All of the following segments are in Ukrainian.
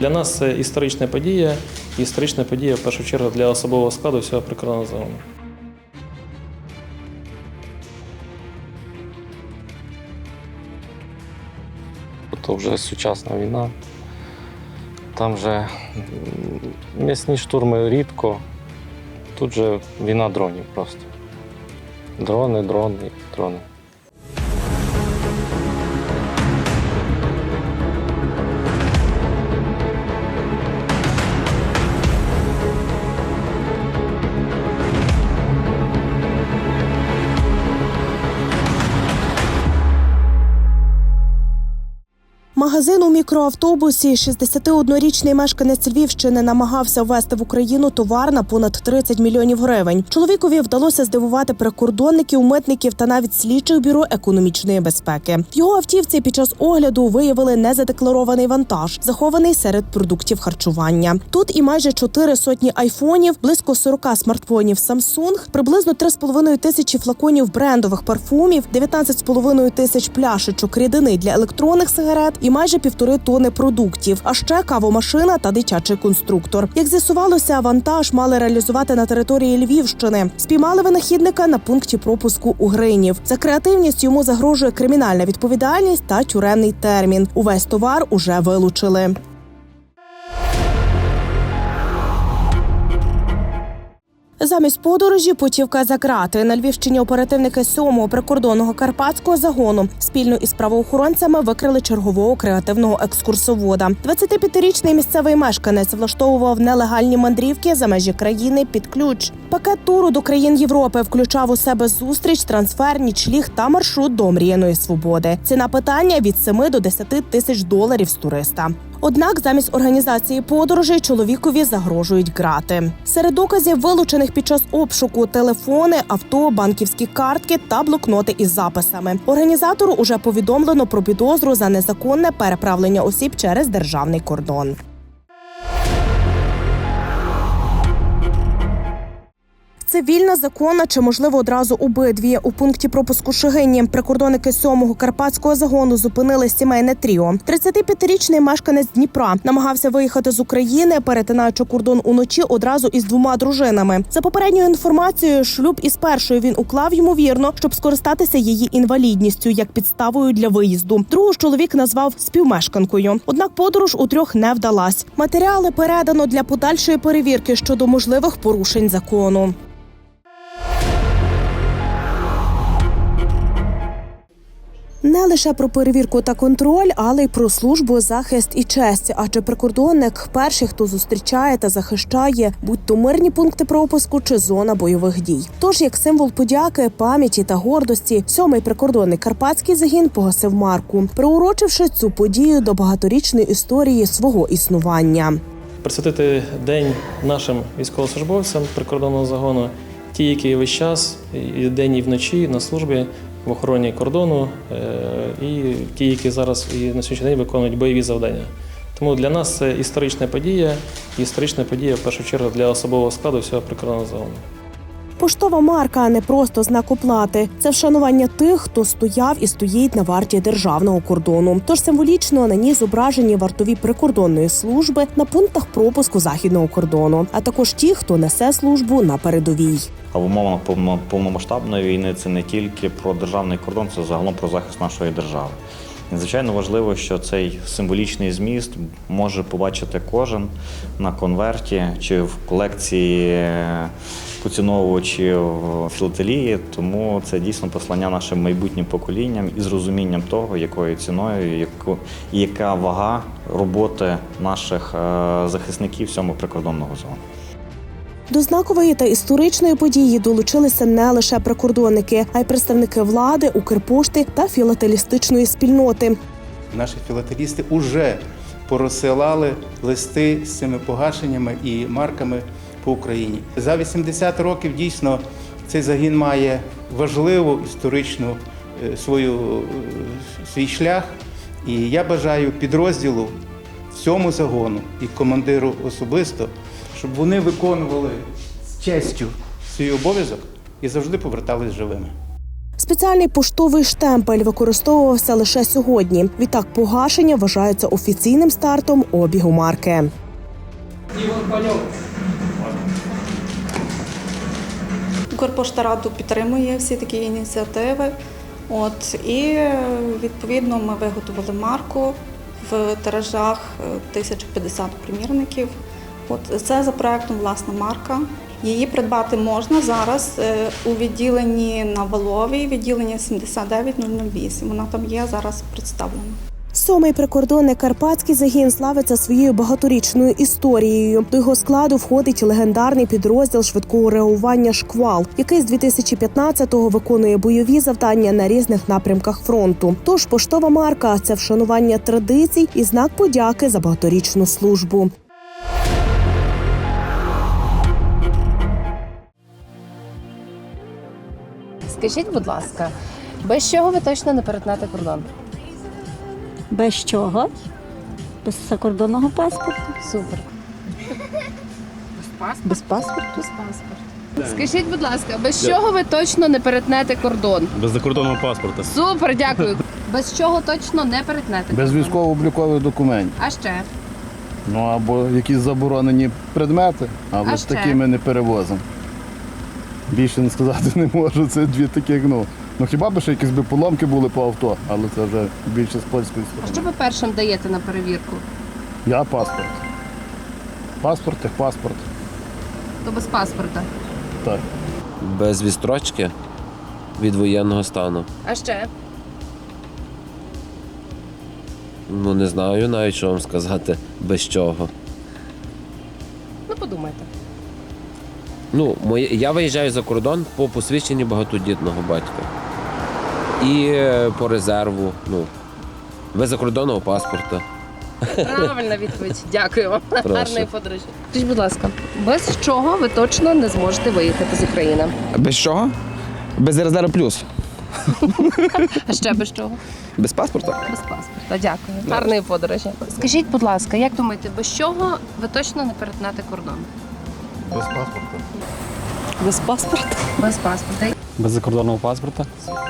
Для нас це історична подія, історична подія в першу чергу для особового складу всього прикордонного загону. То вже сучасна війна. Там вже м, м'ясні штурми рідко. Тут же війна дронів просто. Дрони, дрони, дрони. Магазин у мікроавтобусі 61-річний мешканець Львівщини намагався ввести в Україну товар на понад 30 мільйонів гривень. Чоловікові вдалося здивувати прикордонників, митників та навіть слідчих бюро економічної безпеки. В його автівці під час огляду виявили незадекларований вантаж, захований серед продуктів харчування. Тут і майже чотири сотні айфонів, близько 40 смартфонів Samsung, приблизно 3,5 тисячі флаконів брендових парфумів, 19,5 тисяч пляшечок рідини для електронних сигарет і майже півтори тони продуктів, а ще кавомашина та дитячий конструктор. Як з'ясувалося, вантаж мали реалізувати на території Львівщини. Спіймали винахідника на пункті пропуску у Гринів. За креативність йому загрожує кримінальна відповідальність та тюремний термін. Увесь товар уже вилучили. Замість подорожі путівка за крати на Львівщині оперативники сьомого прикордонного карпатського загону спільно із правоохоронцями викрили чергового креативного екскурсовода. 25-річний місцевий мешканець влаштовував нелегальні мандрівки за межі країни під ключ. Пакет туру до країн Європи включав у себе зустріч, трансфер, нічліг та маршрут до омріяної свободи. Ціна питання від 7 до 10 тисяч доларів з туриста. Однак замість організації подорожей чоловікові загрожують грати. Серед доказів, вилучених під час обшуку, телефони, авто, банківські картки та блокноти із записами. Організатору уже повідомлено про підозру за незаконне переправлення осіб через державний кордон. Цивільна, законна чи можливо одразу обидві у пункті пропуску Шигині прикордонники сьомого карпатського загону зупинили сімейне тріо. 35-річний мешканець Дніпра намагався виїхати з України, перетинаючи кордон уночі одразу із двома дружинами. За попередньою інформацією, шлюб із першою він уклав ймовірно, щоб скористатися її інвалідністю як підставою для виїзду. Другу ж чоловік назвав співмешканкою. Однак подорож у трьох не вдалась. Матеріали передано для подальшої перевірки щодо можливих порушень закону. Не лише про перевірку та контроль, але й про службу, захист і честь. Адже прикордонник перший, хто зустрічає та захищає, будь то мирні пункти пропуску чи зона бойових дій. Тож, як символ подяки, пам'яті та гордості, сьомий прикордонний карпатський загін погасив марку, приурочивши цю подію до багаторічної історії свого існування. Присвятити день нашим військовослужбовцям прикордонного загону, ті, які весь час і день і вночі на службі в охороні кордону, е, і ті, які зараз і на сьогоднішній день виконують бойові завдання. Тому для нас це історична подія, історична подія в першу чергу для особового складу всього прикордонного загону. Поштова марка не просто знак оплати, це вшанування тих, хто стояв і стоїть на варті державного кордону. Тож символічно на ній зображені вартові прикордонної служби на пунктах пропуску західного кордону, а також ті, хто несе службу на передовій. А в умовах повно- повномасштабної війни це не тільки про державний кордон, це загалом про захист нашої держави. І, звичайно, важливо, що цей символічний зміст може побачити кожен на конверті чи в колекції поціновувачів філателії. Тому це дійсно послання нашим майбутнім поколінням із розумінням того, якою ціною, яку, і яка вага роботи наших е, захисників сьомого прикордонного зону. До знакової та історичної події долучилися не лише прикордонники, а й представники влади, Укрпошти та філателістичної спільноти. Наші філателісти вже порозсилали листи з цими погашеннями і марками по Україні. За 80 років дійсно цей загін має важливу історичну е, свою е, свій шлях. І я бажаю підрозділу всьому загону і командиру особисто, щоб вони виконували з честю свій обов'язок і завжди повертались живими. Спеціальний поштовий штемпель використовувався лише сьогодні. Відтак погашення вважається офіційним стартом обігу марки. Укрпошта підтримує всі такі ініціативи. От, і е, відповідно ми виготовили марку в тиражах е, 1050 примірників. От, це за проектом власна марка. Її придбати можна зараз е, у відділенні на Валовій, відділення 79008. Вона там є зараз представлена. Сьомий прикордонний карпатський загін славиться своєю багаторічною історією. До його складу входить легендарний підрозділ швидкого реагування Шквал, який з 2015-го виконує бойові завдання на різних напрямках фронту. Тож поштова марка це вшанування традицій і знак подяки за багаторічну службу. Скажіть, будь ласка, без чого ви точно не перетнете кордон? Без чого? Без закордонного паспорту. Супер. Без паспорту. Без паспорту. Скажіть, будь ласка, без чого ви точно не перетнете кордон? Без закордонного паспорта. Супер, дякую. Без чого точно не перетнете Без кордон? військово-облікових документів. А ще? Ну або якісь заборонені предмети, але А ж ще? ми не перевозимо. Більше не сказати не можу. Це дві таких, ну. Ну хіба б ще якісь би поломки були по авто, але це вже більше з польської сторони. А що ви першим даєте на перевірку? Я паспорт. Паспорт, техпаспорт. То без паспорта. Так. без відстрочки від воєнного стану. А ще? Ну не знаю навіть, що вам сказати, без чого. Ну подумайте. Ну, моє, я виїжджаю за кордон по посвідченні багатодітного батька. І е, по резерву, ну, без закордонного паспорта. Правильна відповідь. Дякую вам. Прошу. Гарної подорожі. Скажіть, будь ласка, без чого ви точно не зможете виїхати з України? Без чого? Без резерву плюс. А ще без чого? Без паспорта? Без паспорта, дякую. Гарної подорожі. Скажіть, будь ласка, як думаєте, без чого ви точно не перетнете кордон? Без паспорта. Без паспорту. Без паспорта. Без закордонного паспорта. Дякую.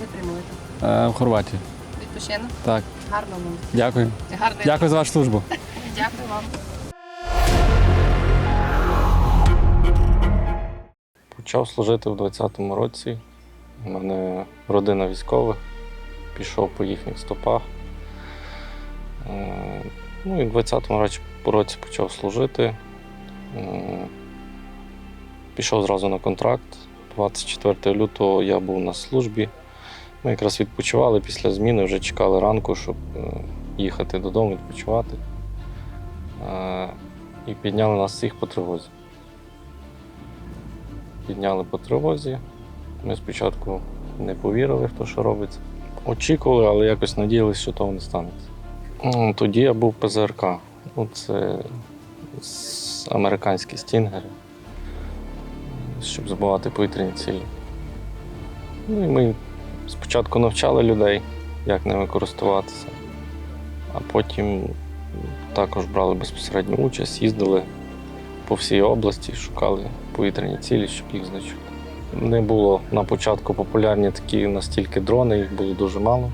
Ви тримуєте. Е, в Хорватії. Відпочинок? Так. Гарного вам. Дякую. Гарної Дякую за вашу службу. Дякую вам. Почав служити в 20-му році. У мене родина військових, пішов по їхніх стопах. Е, Ну і в 20-му році- році почав служити. Пішов зразу на контракт. 24 лютого я був на службі. Ми якраз відпочивали після зміни, вже чекали ранку, щоб е, їхати додому, відпочивати. Е, І підняли нас всіх по тривозі підняли по тривозі. Ми спочатку не повірили в те, що робиться. Очікували, але якось надіялися, що того не станеться. Тоді я був ПЗРК. Ну, Це американські стінгери, щоб збивати повітряні цілі. Ну, і ми спочатку навчали людей, як ними користуватися, а потім також брали безпосередню участь, їздили по всій області, шукали повітряні цілі, щоб їх знищити. Не було на початку популярні такі настільки дрони, їх було дуже мало.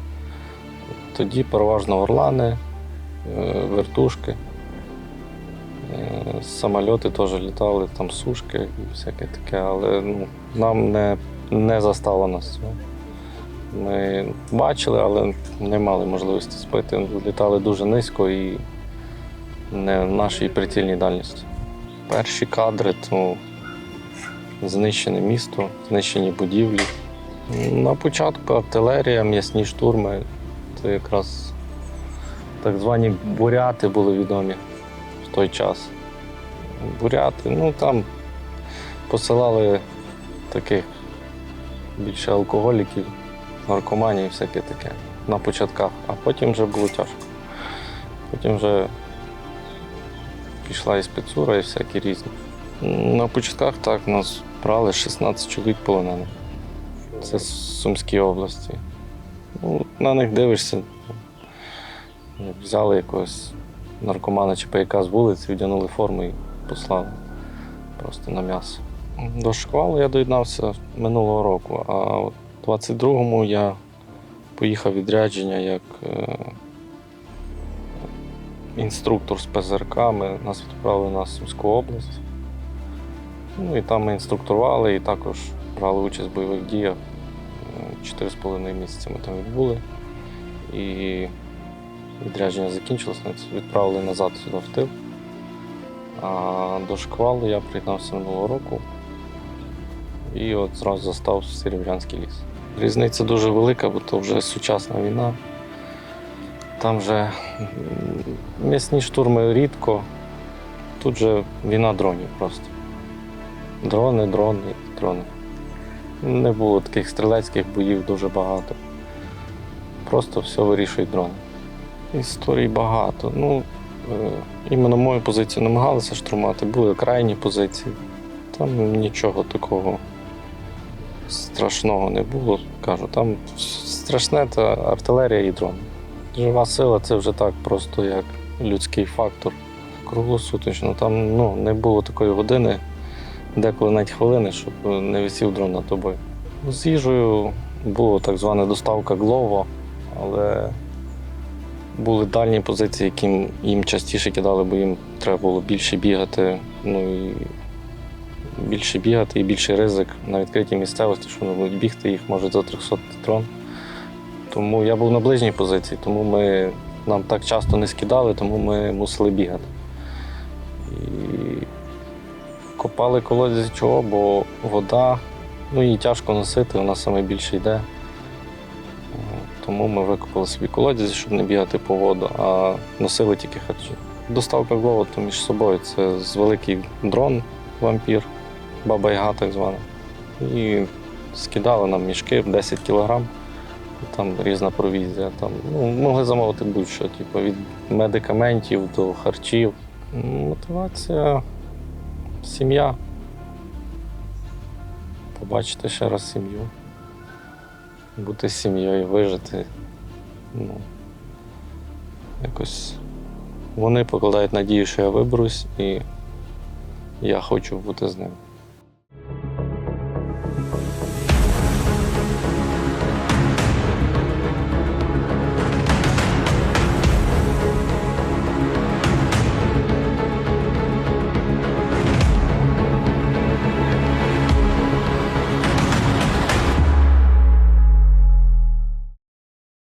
Тоді переважно орлани, е, вертушки, самольоти теж літали, там сушки і всяке таке, але ну, нам не, не застало нас. Ми бачили, але не мали можливості збити. Літали дуже низько і не в нашій прицільній дальності. Перші кадри то знищене місто, знищені будівлі. На початку артилерія, м'ясні штурми. Це якраз так звані буряти були відомі той час. Буряти, ну там посилали таких більше алкоголіків, наркоманів і всяке таке на початках, а потім вже було тяжко. Потім вже пішла і спецура, і всякі різні. На початках так нас брали 16 чоловік полонених. Це з Сумській області. Ну, на них дивишся. Взяли якогось наркомана чи паяка з вулиці, вдягнули форму і послали просто на м'ясо. До шквалу я доєднався минулого року, а У 22-му я поїхав відрядження як е, інструктор з ПЗРК. Ми, нас відправили на Сумську область. Ну і там ми інструктували і також брали участь в бойових діях. Чотири з половиною місяці ми там відбули. І відрядження закінчилось, відправили назад сюди в тил. А до шквалу я приєднався минулого року і от зразу застав Сірівлянський ліс. Різниця дуже велика, бо то вже сучасна війна. Там вже м, м'ясні штурми рідко. Тут же війна дронів просто. Дрони, дрони, дрони. Не було таких стрілецьких боїв дуже багато. Просто все вирішують дрони. Історій багато. Ну, е, іменно мою позицію намагалися штурмати, були крайні позиції. Там нічого такого страшного не було. Кажу, там страшне це артилерія і дрон. Жива сила це вже так просто як людський фактор. Круглосуточно. Там ну, не було такої години, деколи навіть хвилини, щоб не висів дрон над тобою. З їжею була так звана доставка Глово, але були дальні позиції, яким їм частіше кидали, бо їм треба було більше бігати. Ну і більше бігати і більший ризик на відкритій місцевості, що вони будуть бігти, їх може за 300 трон. Тому я був на ближній позиції, тому ми, нам так часто не скидали, тому ми мусили бігати. І копали колодязі чого, бо вода, ну її тяжко носити, вона саме більше йде. Тому ми викопали собі колодязі, щоб не бігати по воду, а носили тільки харчі. Доставка голоду між собою це з великий дрон, вампір, баба Яга так звана. І скидали нам мішки 10 кілограм. Там різна провізія. Там, ну, могли замовити будь-що, типу, від медикаментів до харчів. Мотивація сім'я. Побачити ще раз сім'ю. Бути сім'єю, вижити. Ну, якось вони покладають надію, що я виберусь, і я хочу бути з ним.